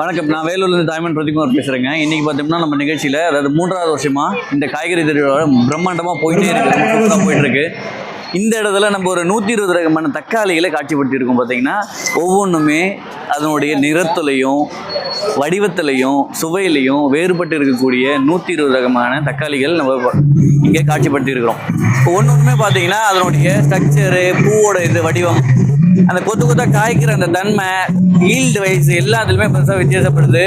வணக்கம். நான் வேலூர்லேருந்து தாய்மன் பிரதிகுமார் பேசுகிறேங்க இன்றைக்கி பார்த்தோம்னா நம்ம நிகழ்ச்சியில் அதாவது மூன்றாவது வருஷமாக இந்த காய்கறி திருவிழா பிரம்மாண்டமாக போயிட்டே இருக்கு. போயிட்டுருக்கு. சூப்பராக இந்த இடத்துல நம்ம ஒரு நூற்றி இருபது ரகமான தக்காளிகளை காட்சிப்படுத்தியிருக்கோம் பார்த்தீங்கன்னா ஒவ்வொன்றுமே அதனுடைய நிறத்துலையும் வடிவத்திலையும் சுவையிலையும் வேறுபட்டு இருக்கக்கூடிய நூற்றி இருபது ரகமான தக்காளிகள் நம்ம இங்கே காட்சிப்படுத்தியிருக்கிறோம். இப்போ ஒன்று ஒன்றுமே பார்த்தீங்கன்னா அதனுடைய ஸ்ட்ரக்சரு பூவோட இது வடிவம் அந்த கொத்து கொத்தா காய்க்கிற அந்த தன்மை ஈல்டு வயசு எல்லாத்துலேயுமே பெருசாக வித்தியாசப்படுது.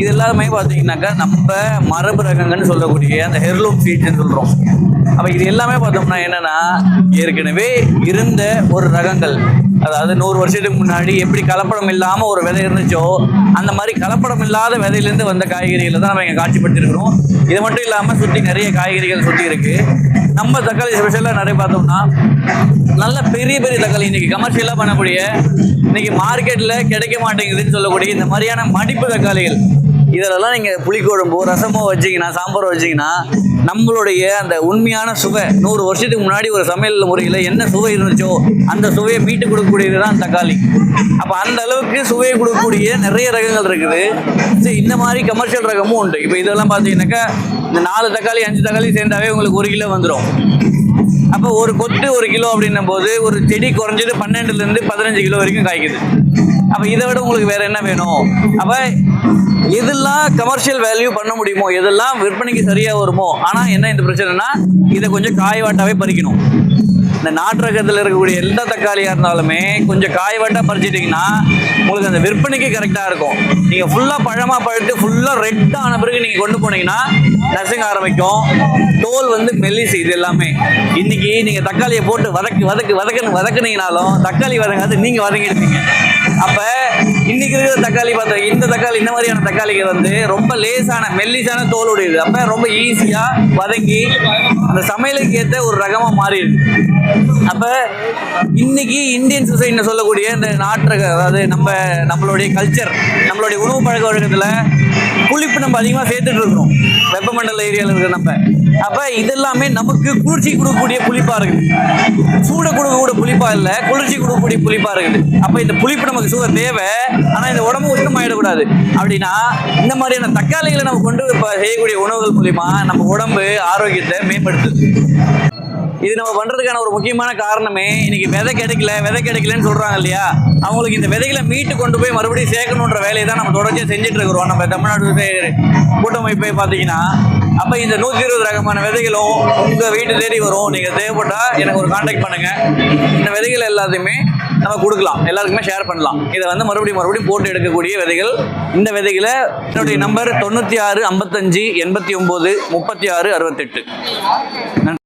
இது எல்லாமே பார்த்தீங்கன்னாக்கா நம்ம மரபு ரகங்கள்னு சொல்லக்கூடிய அந்த ஹெர்லூம் சீட்ஸ்னு சொல்கிறோம் அப்போ இது எல்லாமே பார்த்தோம்னா என்னன்னா ஏற்கனவே இருந்த ஒரு ரகங்கள். அதாவது நூறு வருஷத்துக்கு முன்னாடி எப்படி கலப்படம் இல்லாமல் ஒரு விதை இருந்துச்சோ அந்த மாதிரி கலப்படம் இல்லாத விதையிலேருந்து வந்த காய்கறிகளை தான் நம்ம இங்கே காட்சிப்படுத்திருக்கிறோம். இது மட்டும் இல்லாமல் சுற்றி நிறைய காய்கறிகள் சுற்றி இருக்குது நம்ம தக்காளி ஸ்பெஷலாக நிறைய பார்த்தோம்னா நல்ல பெரிய பெரிய தக்காளி இன்றைக்கி கமர்ஷியலாக பண்ணக்கூடிய இன்றைக்கி மார்க்கெட்டில் கிடைக்க மாட்டேங்குதுன்னு சொல்லக்கூடிய இந்த மாதிரியான மடிப்பு தக்காளிகள். இதிலெல்லாம் நீங்கள் புளிக்குழம்போ ரசமோ வச்சிங்கன்னா சாம்பாரோ வச்சிங்கன்னா நம்மளுடைய அந்த உண்மையான சுவை நூறு வருஷத்துக்கு முன்னாடி ஒரு சமையல் முறையில் என்ன சுவை இருந்துச்சோ அந்த சுவையை மீட்டு கொடுக்கக்கூடியது தான் தக்காளி. அப்போ அந்த அளவுக்கு சுவையை கொடுக்கக்கூடிய நிறைய ரகங்கள் இருக்குது. சரி இந்த மாதிரி கமர்ஷியல் ரகமும் உண்டு. இப்போ இதெல்லாம் பார்த்தீங்கன்னாக்கா இந்த நாலு தக்காளி அஞ்சு தக்காளி சேர்ந்தாவே உங்களுக்கு ஒரு கிலோ வந்துடும் அப்போ ஒரு கொத்து ஒரு கிலோ அப்படின்னும் போது ஒரு செடி குறைஞ்சது பன்னெண்டுலேருந்து பதினஞ்சு கிலோ வரைக்கும் காய்க்குது. அப்போ இதை விட உங்களுக்கு வேறு என்ன வேணும்? அப்போ எதெல்லாம் கமர்ஷியல் வேல்யூ பண்ண முடியுமோ? எதெல்லாம் விற்பனைக்கு சரியாக வருமோ? ஆனால் என்ன இந்த பிரச்சனைனா இதை கொஞ்சம் காய்வாட்டாவே பறிக்கணும். இந்த நாட்டு ரகத்தில் இருக்கக்கூடிய எந்த தக்காளியாக இருந்தாலுமே கொஞ்சம் காய்வாட்டாக பறிச்சிட்டிங்கன்னா உங்களுக்கு அந்த விற்பனைக்கு கரெக்டாக இருக்கும். நீங்கள் ஃபுல்லாக பழமாக பழுத்து ஃபுல்லாக ரெட்டான ஆன பிறகு நீங்கள் கொண்டு போனீங்கன்னா நசுங்க ஆரம்பிக்கும். தோல் வந்து மெல்லிசு இது எல்லாமே. இன்றைக்கி நீங்கள் தக்காளியை போட்டு வதக்கி வதக்கு வதக்குன்னு வதக்குனீங்கனாலும் தக்காளி வதங்காது நீங்கள் வதங்கிடுவீங்க. அப்போ இன்னைக்கு இருக்கிற தக்காளி பார்த்தா இந்த தக்காளி இந்த மாதிரியான தக்காளிகள் வந்து ரொம்ப லேசான மெல்லிசான தோல் தோலுடையது அப்போ ரொம்ப ஈஸியாக வதங்கி அந்த சமையலுக்கு ஏற்ற ஒரு ரகமாக மாறிடுது. அப்போ இன்னைக்கு இந்தியன் சொசைட்டின்னு சொல்லக்கூடிய இந்த நாட்டு அதாவது நம்ம நம்மளுடைய கல்ச்சர் நம்மளுடைய உணவு பழக்க வழக்கத்தில் புளிப்பு நம்ம அதிகமாக சேர்த்துட்டு இருக்கோம் வெப்பமண்டல ஏரியாவில் இருக்கிற நம்ம. அப்போ இதெல்லாமே நமக்கு குளிர்ச்சி கொடுக்கக்கூடிய புளிப்பாக இருக்குது. சூட கொடுக்கக்கூடிய புளிப்பாக இல்லை குளிர்ச்சி கொடுக்கக்கூடிய புளிப்பாக இருக்குது. அப்போ இந்த புளிப்பு நமக்கு சுகர் தேவை. ஆனால் இந்த உடம்பு உஷ்ணமாயிடக்கூடாது. அப்படின்னா இந்த மாதிரியான தக்காளிகளை நம்ம கொண்டு இப்போ செய்யக்கூடிய உணவுகள் மூலிமா நம்ம உடம்பு ஆரோக்கியத்தை மேம்படுத்துது. இது நம்ம பண்றதுக்கான ஒரு முக்கியமான காரணமே இன்னைக்கு விதை கிடைக்கல விதை கிடைக்கலன்னு சொல்றாங்க இல்லையா? அவங்களுக்கு இந்த விதைகளை மீட்டு கொண்டு போய் மறுபடியும் சேர்க்கணுன்ற வேலையை தான் நம்ம தொடர்ச்சியாக செஞ்சுட்டு இருக்கிறோம். நம்ம தமிழ்நாடு கூட்டமைப்பை பார்த்தீங்கன்னா அப்போ இந்த நூற்றி இருபது ரகமான விதைகளும் உங்கள் வீட்டு தேடி வரும். நீங்கள் தேவைப்பட்டால் எனக்கு ஒரு காண்டாக்ட் பண்ணுங்கள் இந்த விதைகள் எல்லாத்தையுமே நம்ம கொடுக்கலாம். எல்லாருக்குமே ஷேர் பண்ணலாம். இதை வந்து மறுபடியும் மறுபடியும் போட்டு எடுக்கக்கூடிய விதைகள். இந்த விதைகளை என்னுடைய நம்பர் தொண்ணூற்றி ஆறு ஐம்பத்தஞ்சு எண்பத்தி ஒம்பது முப்பத்தி ஆறு அறுபத்தெட்டு. நன்றி.